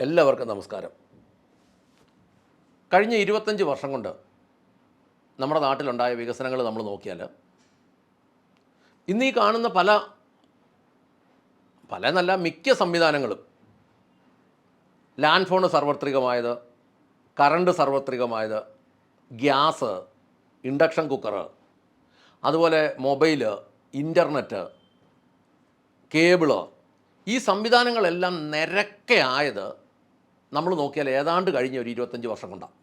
എല്ലാവർക്കും നമസ്കാരം. കഴിഞ്ഞ ഇരുപത്തഞ്ച് വർഷം കൊണ്ട് നമ്മുടെ നാട്ടിലുണ്ടായ വികസനങ്ങൾ നമ്മൾ നോക്കിയാൽ ഇന്ന് ഈ കാണുന്ന പല പല നല്ല മിക്ക സംവിധാനങ്ങളും ലാൻഡ് ഫോൺ സർവത്രികമായത് കറണ്ട് സർവത്രികമായത് ഗ്യാസ് ഇൻഡക്ഷൻ കുക്കർ അതുപോലെ മൊബൈൽ ഇന്റർനെറ്റ് കേബിൾ ഈ സംവിധാനങ്ങളെല്ലാം നിരക്കയായത് നമ്മൾ നോക്കിയാൽ ഏതാണ്ട് കഴിഞ്ഞ ഒരു ഇരുപത്തഞ്ച് വർഷം കൊണ്ടാണ്.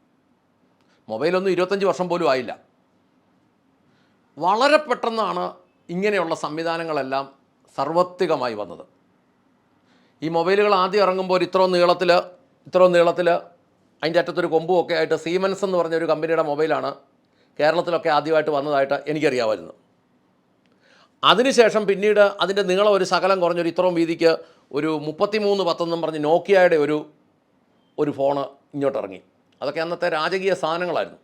മൊബൈലൊന്നും ഇരുപത്തഞ്ച് വർഷം പോലും ആയില്ല. വളരെ പെട്ടെന്നാണ് ഇങ്ങനെയുള്ള സംവിധാനങ്ങളെല്ലാം സർവത്തികമായി വന്നത്. ഈ മൊബൈലുകൾ ആദ്യം ഇറങ്ങുമ്പോൾ ഇത്ര നീളത്തിൽ ഇത്ര നീളത്തിൽ അതിന്റെ അറ്റത്തൊരു കൊമ്പും ഒക്കെ ആയിട്ട് സീമൻസ് എന്ന് പറഞ്ഞ ഒരു കമ്പനിയുടെ മൊബൈലാണ് കേരളത്തിലൊക്കെ ആദ്യമായിട്ട് വന്നതായിട്ട് എനിക്കറിയാമായിരുന്നു. അതിനുശേഷം പിന്നീട് അതിന്റെ നീളം ഒരു ശകലം കുറഞ്ഞൊരു ഇത്രയും വീതിക്ക് ഒരു മുപ്പത്തിമൂന്ന് പത്തെന്നും പറഞ്ഞ് നോക്കിയയുടെ ഒരു ഒരു ഫോണ് ഇങ്ങോട്ടിറങ്ങി. അതൊക്കെ അന്നത്തെ രാജകീയ സാധനങ്ങളായിരുന്നു.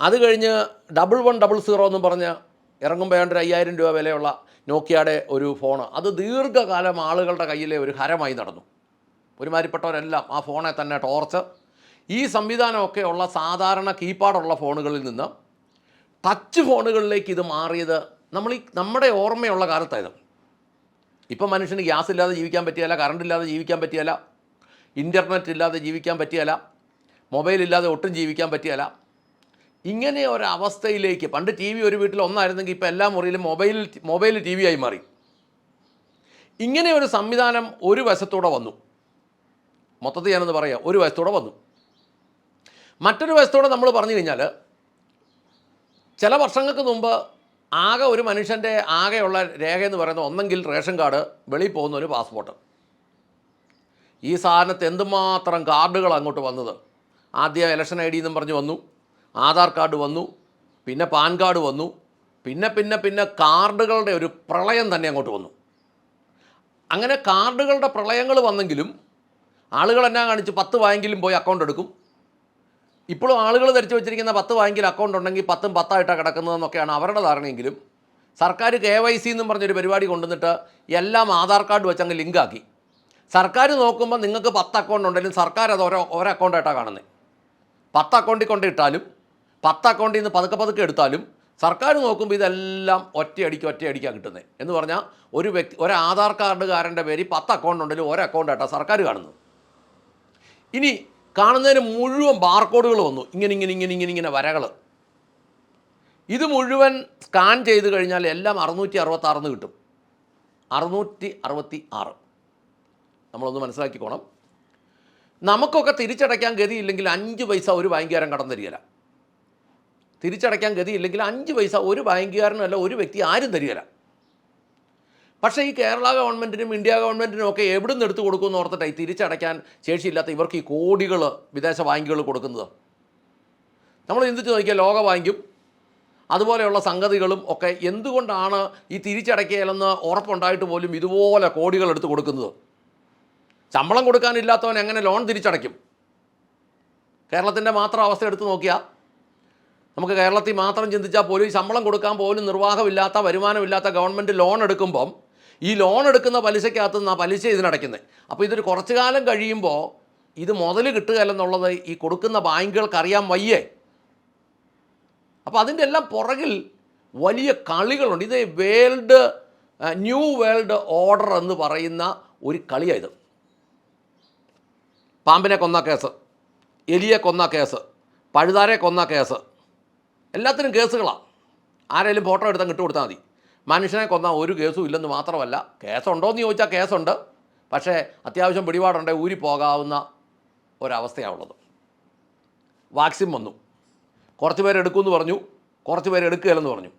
അത് കഴിഞ്ഞ് ഡബിൾ വൺ ഡബിൾ സീറോ എന്നും പറഞ്ഞ് ഇറങ്ങുമ്പോൾ ഏണ്ട ഒരു അയ്യായിരം രൂപ വിലയുള്ള നോക്കിയാടെ ഒരു ഫോണ്. അത് ദീർഘകാലം ആളുകളുടെ കയ്യിലെ ഒരു ഹരമായി നടന്നു. ഒരുമാതിരിപ്പെട്ടവരെല്ലാം ആ ഫോണെ തന്നെ ടോർച്ച്. ഈ സംവിധാനമൊക്കെ ഉള്ള സാധാരണ കീപാഡുള്ള ഫോണുകളിൽ നിന്ന് ടച്ച് ഫോണുകളിലേക്ക് ഇത് മാറിയത് നമ്മൾ ഈ നമ്മുടെ ഓർമ്മയുള്ള കാലത്തായത് ഇപ്പം മനുഷ്യന് ഗ്യാസ് ഇല്ലാതെ ജീവിക്കാൻ പറ്റിയല്ല കറണ്ട് ഇല്ലാതെ ജീവിക്കാൻ പറ്റിയല്ല ഇന്റർനെറ്റ് ഇല്ലാതെ ജീവിക്കാൻ പറ്റിയല്ല. മൊബൈൽ ഇല്ലാതെ ഒട്ടും ജീവിക്കാൻ പറ്റിയല്ല. ഇങ്ങനെ ഒരവസ്ഥയിലേക്ക് പണ്ട് ടി വി ഒരു വീട്ടിൽ ഒന്നായിരുന്നെങ്കിൽ ഇപ്പോൾ എല്ലാ മുറിയിലും മൊബൈൽ മൊബൈൽ ടി വി ആയി മാറി. ഇങ്ങനെ ഒരു സംവിധാനം ഒരു വശത്തൂടെ വന്നു. മൊത്തത്തിൽ ഞാനൊന്ന് പറയാം ഒരു വശത്തൂടെ വന്നു. മറ്റൊരു വശത്തോടെ നമ്മൾ പറഞ്ഞു കഴിഞ്ഞാൽ ചില വർഷങ്ങൾക്ക് മുമ്പ് ആകെ ഒരു മനുഷ്യന്റെ ആകെയുള്ള രേഖ എന്ന് പറയുന്നത് ഒന്നെങ്കിൽ റേഷൻ കാർഡ് വെളിയിൽ പോകുന്ന ഒരു പാസ്പോർട്ട് ഈ സാധനത്ത് എന്തുമാത്രം കാർഡുകൾ അങ്ങോട്ട് വന്നത്? ആദ്യം ഇലക്ഷൻ ഐ ഡി എന്നും പറഞ്ഞ് വന്നു ആധാർ കാർഡ് വന്നു പിന്നെ പാൻ കാർഡ് വന്നു പിന്നെ പിന്നെ പിന്നെ കാർഡുകളുടെ ഒരു പ്രളയം തന്നെ അങ്ങോട്ട് വന്നു. അങ്ങനെ കാർഡുകളുടെ പ്രളയങ്ങൾ വന്നെങ്കിലും ആളുകൾ എന്നാ കാണിച്ച്? പത്ത് ബാങ്കിലും പോയി അക്കൗണ്ട് എടുക്കും. ഇപ്പോഴും ആളുകൾ ധരിച്ചു വെച്ചിരിക്കുന്ന പത്ത് ബാങ്കിൽ അക്കൗണ്ട് ഉണ്ടെങ്കിൽ പത്തും പത്തായിട്ടാണ് കിടക്കുന്നതെന്നൊക്കെയാണ് അവരുടെ ധാരണയെങ്കിലും. സർക്കാർ കെ വൈ സി എന്നും പറഞ്ഞൊരു പരിപാടി കൊണ്ടുവന്നിട്ട് എല്ലാം ആധാർ കാർഡ് വെച്ചങ്ങ് ലിങ്കാക്കി സർക്കാർ നോക്കുമ്പോൾ നിങ്ങൾക്ക് പത്ത് അക്കൗണ്ട് ഉണ്ടെങ്കിലും സർക്കാർ അത് ഓരോ ഓരോ അക്കൗണ്ടായിട്ടാണ് കാണുന്നത് പത്ത് അക്കൗണ്ടിൽ കൊണ്ട് ഇട്ടാലും പത്ത് അക്കൗണ്ടിൽ നിന്ന് പതുക്കെ പതുക്കെ എടുത്താലും സർക്കാർ നോക്കുമ്പോൾ ഇതെല്ലാം ഒറ്റയടിക്ക് ഒറ്റയടിക്കാണ് കിട്ടുന്നത് എന്ന് പറഞ്ഞാൽ ഒരു വ്യക്തി ഒരു ആധാർ കാർഡുകാരന്റെ പേരിൽ പത്ത് അക്കൗണ്ട് ഉണ്ടെങ്കിലും ഒരു അക്കൗണ്ടായിട്ടാണ് സർക്കാർ കാണുന്നത്. ഇനി കാണുന്നതിന് മുഴുവൻ ബാർകോഡുകൾ വന്നു. ഇങ്ങനെ ഇങ്ങനെ ഇങ്ങനെ ഇങ്ങനെ ഇങ്ങനെ വരകൾ ഇത് മുഴുവൻ സ്കാൻ ചെയ്ത് കഴിഞ്ഞാൽ എല്ലാം അറുന്നൂറ്റി അറുപത്താറെന്ന് കിട്ടും. അറുന്നൂറ്റി അറുപത്തി ആറ് നമ്മളൊന്ന് മനസ്സിലാക്കിക്കോണം. നമുക്കൊക്കെ തിരിച്ചടയ്ക്കാൻ ഗതിയില്ലെങ്കിൽ അഞ്ച് പൈസ ഒരു ബാങ്കുകാരൻ കടം തരികയില്ല. തിരിച്ചടയ്ക്കാൻ ഗതിയില്ലെങ്കിൽ അഞ്ച് പൈസ ഒരു ബാങ്കുകാരനും അല്ല ഒരു വ്യക്തി ആരും തരികയില്ല. പക്ഷേ ഈ കേരള ഗവൺമെന്റിനും ഇന്ത്യ ഗവൺമെന്റിനും ഒക്കെ എവിടെ നിന്ന് എടുത്ത് കൊടുക്കുമെന്ന് ഓർത്തിട്ട് ഈ തിരിച്ചടയ്ക്കാൻ ശേഷിയില്ലാത്ത ഇവർക്ക് ഈ കോടികൾ വിദേശ ബാങ്കുകൾ കൊടുക്കുന്നത്? നമ്മൾ ചിന്തിച്ച് നോക്കിയാൽ ലോക ബാങ്കും അതുപോലെയുള്ള സംഗതികളും ഒക്കെ എന്തുകൊണ്ടാണ് ഈ തിരിച്ചടയ്ക്കലെന്ന് ഉറപ്പുണ്ടായിട്ട് പോലും ഇതുപോലെ കോടികൾ എടുത്ത് കൊടുക്കുന്നത്? ശമ്പളം കൊടുക്കാനില്ലാത്തവൻ എങ്ങനെ ലോൺ തിരിച്ചടയ്ക്കും? കേരളത്തിന്റെ മാത്രം അവസ്ഥ എടുത്തു നോക്കിയാൽ നമുക്ക് കേരളത്തിൽ മാത്രം ചിന്തിച്ചാൽ പോലും ശമ്പളം കൊടുക്കാൻ പോലും നിർവാഹമില്ലാത്ത വരുമാനമില്ലാത്ത ഗവൺമെന്റ് ലോൺ എടുക്കുമ്പം ഈ ലോൺ എടുക്കുന്ന പലിശയ്ക്കകത്ത് നിന്ന് ആ പലിശ ഇതിനടയ്ക്കുന്നത് അപ്പോൾ ഇതൊരു കുറച്ചു കാലം കഴിയുമ്പോൾ ഇത് മുതൽ കിട്ടുക എന്നുള്ളത് ഈ കൊടുക്കുന്ന ബാങ്കുകൾക്ക് അറിയാൻ വയ്യേ. അപ്പോൾ അതിന്റെ എല്ലാം പുറകിൽ വലിയ കളികളുണ്ട്. ഇത് വേൾഡ് ന്യൂ വേൾഡ് ഓർഡർ എന്ന് പറയുന്ന ഒരു കളിയായത് പാമ്പിനെ കൊന്ന കേസ് എലിയെ കൊന്ന കേസ് പഴുതാരെ കൊന്ന കേസ് എല്ലാത്തിനും കേസുകളാണ് ആരെങ്കിലും ഫോട്ടോ എടുത്താൽ ഇട്ട് കൊടുത്താൽ മതി. മനുഷ്യനെ കൊന്ന ഒരു കേസും ഇല്ലെന്ന് മാത്രമല്ല കേസുണ്ടോയെന്ന് ചോദിച്ചാൽ കേസുണ്ട്. പക്ഷേ അത്യാവശ്യം പിടിപാടുണ്ടെങ്കിൽ ഊരി പോകാവുന്ന ഒരവസ്ഥയാണുള്ളത്. വാക്സിൻ വന്നു. കുറച്ച് പേര് എടുക്കുമെന്ന് പറഞ്ഞു. കുറച്ച് പേര് എടുക്കുകയില്ലെന്ന് പറഞ്ഞു.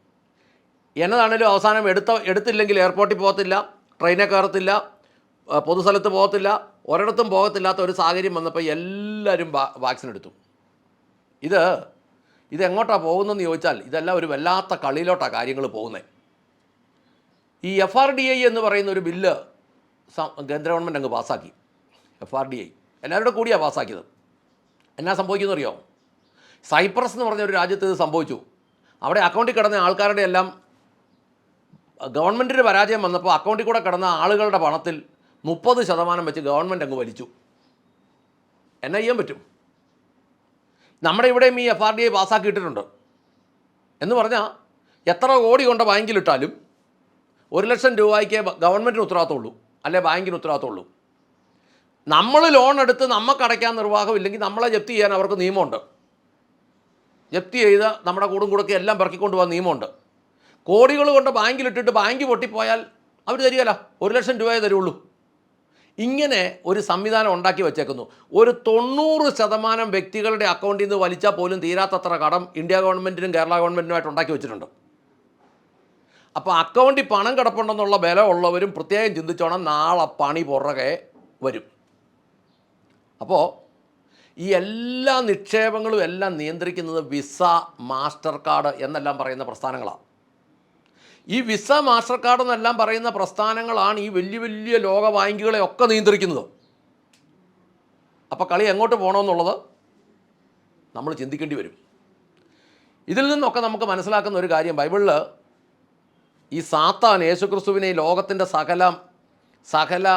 എന്നതാണേലും അവസാനം എടുത്ത എടുത്തില്ലെങ്കിൽ എയർപോർട്ടിൽ പോകത്തില്ല ട്രെയിനിൽ കയറത്തില്ല പൊതുസ്ഥലത്ത് പോകത്തില്ല ഒരിടത്തും പോകത്തില്ലാത്ത ഒരു സാഹചര്യം വന്നപ്പോൾ എല്ലാവരും വാക്സിൻ എടുത്തു. ഇത് ഇതെങ്ങോട്ടാണ് പോകുന്നതെന്ന് ചോദിച്ചാൽ ഇതെല്ലാം ഒരു വല്ലാത്ത കളിയിലോട്ടാണ് കാര്യങ്ങൾ പോകുന്നത് ഈ എഫ് ആർ ഡി ഐ എന്ന് പറയുന്ന ഒരു ബില്ല് കേന്ദ്ര ഗവൺമെന്റ് അങ്ങ് പാസ്സാക്കി. എഫ് ആർ ഡി ഐ എല്ലാവരുടെ കൂടിയാണ് പാസ്സാക്കിയത്. എന്നാ സംഭവിക്കുന്നു അറിയോ സൈപ്രസ് എന്ന് പറഞ്ഞ ഒരു രാജ്യത്ത് ഇത് സംഭവിച്ചു. അവിടെ അക്കൗണ്ടിൽ കിടന്ന ആൾക്കാരുടെ എല്ലാം ഗവൺമെന്റിന് പരാജയം വന്നപ്പോൾ അക്കൗണ്ടിൽ കൂടെ കിടന്ന ആളുകളുടെ പണത്തിൽ മുപ്പത് ശതമാനം വെച്ച് ഗവൺമെന്റ് അങ്ങ് വലിച്ചു. എന്നാ ചെയ്യാൻ പറ്റും. നമ്മുടെ ഇവിടെയും ഈ എഫ് ആർ ഡി ഐ പാസ്സാക്കിയിട്ടിട്ടുണ്ട്. എന്ന് പറഞ്ഞാൽ എത്ര കോടി കൊണ്ട് ബാങ്കിലിട്ടാലും ഒരു ലക്ഷം രൂപയ്ക്ക് ഗവൺമെന്റിന് ഉത്തരവാദിത്തമുള്ളൂ. അല്ലെ ബാങ്കിന് ഉത്തരവാദിത്തമുള്ളൂ. നമ്മൾ ലോൺ എടുത്ത് നമുക്ക് അടയ്ക്കാൻ നിർവാഹം ഇല്ലെങ്കിൽ നമ്മളെ ജപ്തി ചെയ്യാൻ അവർക്ക് നിയമമുണ്ട്. ജപ്തി ചെയ്ത് നമ്മുടെ കൂടും കൂടൊക്കെ എല്ലാം പെറുക്കിക്കൊണ്ട് പോകാൻ നിയമമുണ്ട്. കോടികൾ കൊണ്ട് ബാങ്കിലിട്ടിട്ട് ബാങ്ക് പൊട്ടിപ്പോയാൽ അവർ തരികയില്ല ഒരു ലക്ഷം രൂപയെ തരുള്ളൂ. ഇങ്ങനെ ഒരു സംവിധാനം ഉണ്ടാക്കി വെച്ചേക്കുന്നു. ഒരു തൊണ്ണൂറ് ശതമാനം വ്യക്തികളുടെ അക്കൗണ്ടിൽ നിന്ന് വലിച്ചാൽ പോലും തീരാത്തത്ര കടം ഇന്ത്യ ഗവൺമെന്റിനും കേരള ഗവൺമെന്റിനുമായിട്ട് ഉണ്ടാക്കി വെച്ചിട്ടുണ്ട്. അപ്പോൾ അക്കൗണ്ടിൽ പണം കിടപ്പുണ്ടെന്നുള്ള ബല ഉള്ളവരും പ്രത്യേകം ചിന്തിച്ചോണം നാളെ പണി പുറകെ വരും. അപ്പോൾ ഈ എല്ലാ നിക്ഷേപങ്ങളും എല്ലാം നിയന്ത്രിക്കുന്നത് വിസ മാസ്റ്റർ കാർഡ് എന്നെല്ലാം പറയുന്ന പ്രസ്ഥാനങ്ങളാണ് ഈ വിസ മാസ്റ്റർ കാർഡ് എന്നെല്ലാം പറയുന്ന പ്രസ്ഥാനങ്ങളാണ് ഈ വലിയ വലിയ ലോക ബാങ്കുകളെ ഒക്കെ നിയന്ത്രിക്കുന്നത്. അപ്പോൾ കളി എങ്ങോട്ട് പോകണമെന്നുള്ളത് നമ്മൾ ചിന്തിക്കേണ്ടി വരും. ഇതിൽ നിന്നൊക്കെ നമുക്ക് മനസ്സിലാക്കുന്ന ഒരു കാര്യം ബൈബിളിൽ ഈ സാത്താൻ യേശുക്രിസ്തുവിനെ ലോകത്തിന്റെ സകല സകല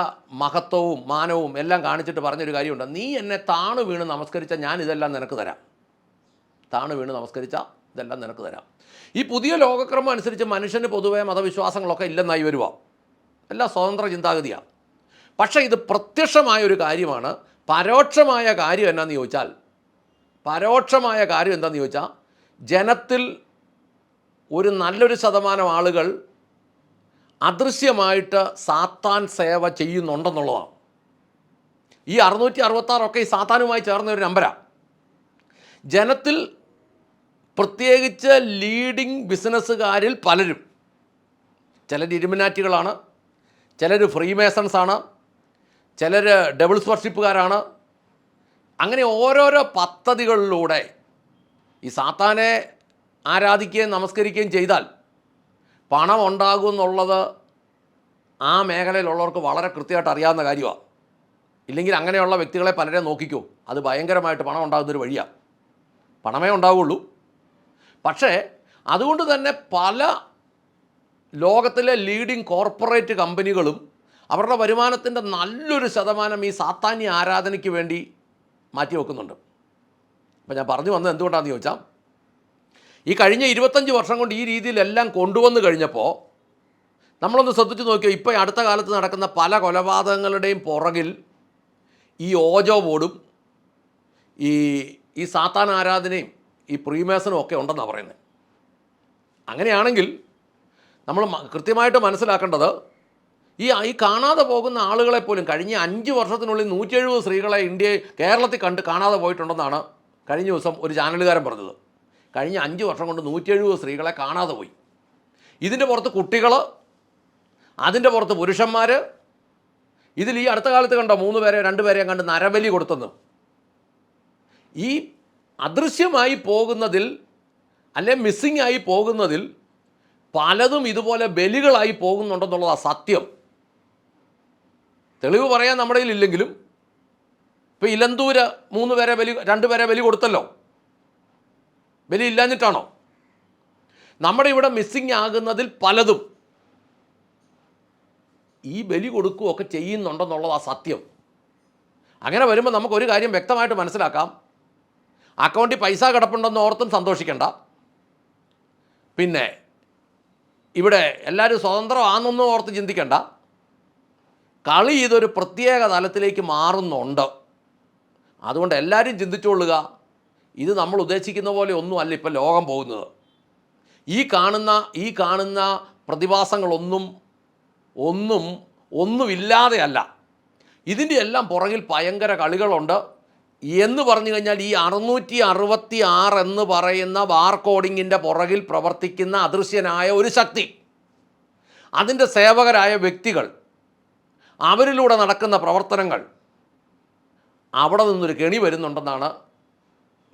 മഹത്വവും മാനവും എല്ലാം കാണിച്ചിട്ട് പറഞ്ഞൊരു കാര്യമുണ്ട്. നീ എന്നെ താണു വീണ് നമസ്കരിച്ചാൽ ഞാൻ ഇതെല്ലാം നിനക്ക് തരാം. താണു വീണ് നമസ്കരിച്ച ഇതെല്ലാം നിനക്ക് തരാം. ഈ പുതിയ ലോകക്രമം അനുസരിച്ച് മനുഷ്യന് പൊതുവേ മതവിശ്വാസങ്ങളൊക്കെ ഇല്ലെന്നായി വരുക എല്ലാം സ്വതന്ത്ര ചിന്താഗതിയാണ് പക്ഷേ ഇത് പ്രത്യക്ഷമായ ഒരു കാര്യമാണ്. പരോക്ഷമായ കാര്യം എന്നാന്ന് ചോദിച്ചാൽ പരോക്ഷമായ കാര്യം എന്താണെന്ന് ചോദിച്ചാൽ ജനത്തിൽ ഒരു നല്ലൊരു ശതമാനം ആളുകൾ അദൃശ്യമായിട്ട് സാത്താൻ സേവ ചെയ്യുന്നുണ്ടെന്നുള്ളതാണ് ഈ അറുന്നൂറ്റി അറുപത്താറൊക്കെ ഈ സാത്താനുമായി ചേർന്ന ഒരു നമ്പരാണ് ജനത്തിൽ പ്രത്യേകിച്ച് ലീഡിങ് ബിസിനസ്സുകാരിൽ പലരും. ചിലർ ഇരുമിനാറ്റികളാണ് ചിലർ ഫ്രീമേസൺസ് ആണ് ചിലർ ഡബിൾസ് വർഷിപ്പുകാരാണ് അങ്ങനെ ഓരോരോ പദ്ധതികളിലൂടെ ഈ സാത്താനെ ആരാധിക്കുകയും നമസ്കരിക്കുകയും ചെയ്താൽ പണം ഉണ്ടാകും എന്നുള്ളത് ആ മേഖലയിലുള്ളവർക്ക് വളരെ കൃത്യമായിട്ട് അറിയാവുന്ന കാര്യമാണ്. ഇല്ലെങ്കിൽ അങ്ങനെയുള്ള വ്യക്തികളെ പലരെ നോക്കിക്കോ. അത് ഭയങ്കരമായിട്ട് പണം ഉണ്ടാകുന്നൊരു വഴിയാണ്. പണമേ ഉണ്ടാവുള്ളൂ. പക്ഷേ അതുകൊണ്ട് തന്നെ പല ലോകത്തിലെ ലീഡിങ് കോർപ്പറേറ്റ് കമ്പനികളും അവരുടെ വരുമാനത്തിന്റെ നല്ലൊരു ശതമാനം ഈ സാത്താന്യ ആരാധനയ്ക്ക് വേണ്ടി മാറ്റി വെക്കുന്നുണ്ട്. അപ്പോൾ ഞാൻ പറഞ്ഞു വന്നത് എന്തുകൊണ്ടാണെന്ന് ചോദിച്ചാൽ ഈ കഴിഞ്ഞ ഇരുപത്തഞ്ച് വർഷം കൊണ്ട് ഈ രീതിയിലെല്ലാം കൊണ്ടുവന്നു കഴിഞ്ഞപ്പോൾ നമ്മളൊന്ന് ശ്രദ്ധിച്ച് നോക്കിയോ ഇപ്പോൾ അടുത്ത കാലത്ത് നടക്കുന്ന പല കൊലപാതകങ്ങളുടെയും പുറകിൽ ഈ ഓജോ ബോർഡും ഈ ഈ സാത്താൻ ആരാധനയും ഈ പ്രീമേസനും ഒക്കെ ഉണ്ടെന്നാണ് പറയുന്നത് അങ്ങനെയാണെങ്കിൽ നമ്മൾ കൃത്യമായിട്ട് മനസ്സിലാക്കേണ്ടത് ഈ ഈ കാണാതെ പോകുന്ന ആളുകളെ പോലും കഴിഞ്ഞ അഞ്ച് വർഷത്തിനുള്ളിൽ നൂറ്റി എഴുപത് സ്ത്രീകളെ ഇന്ത്യ കേരളത്തിൽ കണ്ട് കാണാതെ പോയിട്ടുണ്ടെന്നാണ് കഴിഞ്ഞ ദിവസം ഒരു ചാനലുകാരൻ പറഞ്ഞത്. കഴിഞ്ഞ അഞ്ച് വർഷം കൊണ്ട് നൂറ്റി എഴുപത് സ്ത്രീകളെ കാണാതെ പോയി. ഇതിന്റെ പുറത്ത് കുട്ടികൾ അതിന്റെ പുറത്ത് പുരുഷന്മാർ ഇതിൽ ഈ അടുത്ത കാലത്ത് കണ്ടോ മൂന്ന് പേരെ രണ്ട് പേരെയും കണ്ട് നരബലി കൊടുത്തെന്ന്. ഈ അദൃശ്യമായി പോകുന്നതിൽ അല്ലെ മിസ്സിംഗ് ആയി പോകുന്നതിൽ പലതും ഇതുപോലെ ബലികളായി പോകുന്നുണ്ടെന്നുള്ളതാണ് സത്യം. തെളിവ് പറയാൻ നമ്മുടെ ഇല്ലെങ്കിലും ഇപ്പോൾ ഇലന്തൂര് മൂന്ന് പേരെ ബലി രണ്ട് പേരെ ബലി കൊടുത്തല്ലോ. ബലി ഇല്ലാഞ്ഞിട്ടാണോ? നമ്മുടെ ഇവിടെ മിസ്സിങ് ആകുന്നതിൽ പലതും ഈ ബലി കൊടുക്കുകയൊക്കെ ചെയ്യുന്നുണ്ടെന്നുള്ളതാണ് സത്യം. അങ്ങനെ വരുമ്പോൾ നമുക്കൊരു കാര്യം വ്യക്തമായിട്ട് മനസ്സിലാക്കാം. അക്കൗണ്ടിൽ പൈസ കിടപ്പുണ്ടെന്ന് ഓർത്തും സന്തോഷിക്കണ്ട. പിന്നെ ഇവിടെ എല്ലാവരും സ്വതന്ത്രമാണെന്നൊന്നും ഓർത്ത് ചിന്തിക്കണ്ട. കളി ഇതൊരു പ്രത്യേക തലത്തിലേക്ക് മാറുന്നുണ്ട്. അതുകൊണ്ട് എല്ലാവരും ചിന്തിച്ചുകൊള്ളുക ഇത് നമ്മൾ ഉദ്ദേശിക്കുന്ന പോലെ ഒന്നുമല്ല ഇപ്പം ലോകം പോകുന്നത്. ഈ കാണുന്ന ഈ കാണുന്ന പ്രതിഭാസങ്ങളൊന്നും ഒന്നും ഒന്നുമില്ലാതെയല്ല. ഇതിന്റെ എല്ലാം പുറകിൽ ഭയങ്കര കളികളുണ്ട്. എന്ന് പറഞ്ഞു കഴിഞ്ഞാൽ ഈ അറുന്നൂറ്റി അറുപത്തി ആറ് എന്ന് പറയുന്ന ബാർ കോഡിങ്ങിന്റെ പുറകിൽ പ്രവർത്തിക്കുന്ന അദൃശ്യനായ ഒരു ശക്തി. അതിന്റെ സേവകരായ വ്യക്തികൾ അവരിലൂടെ നടക്കുന്ന പ്രവർത്തനങ്ങൾ അവിടെ നിന്നൊരു കെണി വരുന്നുണ്ടെന്നാണ്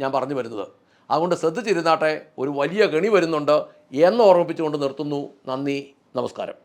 ഞാൻ പറഞ്ഞു വരുന്നത്. അതുകൊണ്ട് ശ്രദ്ധിച്ചിരുന്നാട്ടെ ഒരു വലിയ കെണി വരുന്നുണ്ട് എന്ന് ഓർമ്മിപ്പിച്ചുകൊണ്ട് നിർത്തുന്നു. നന്ദി നമസ്കാരം.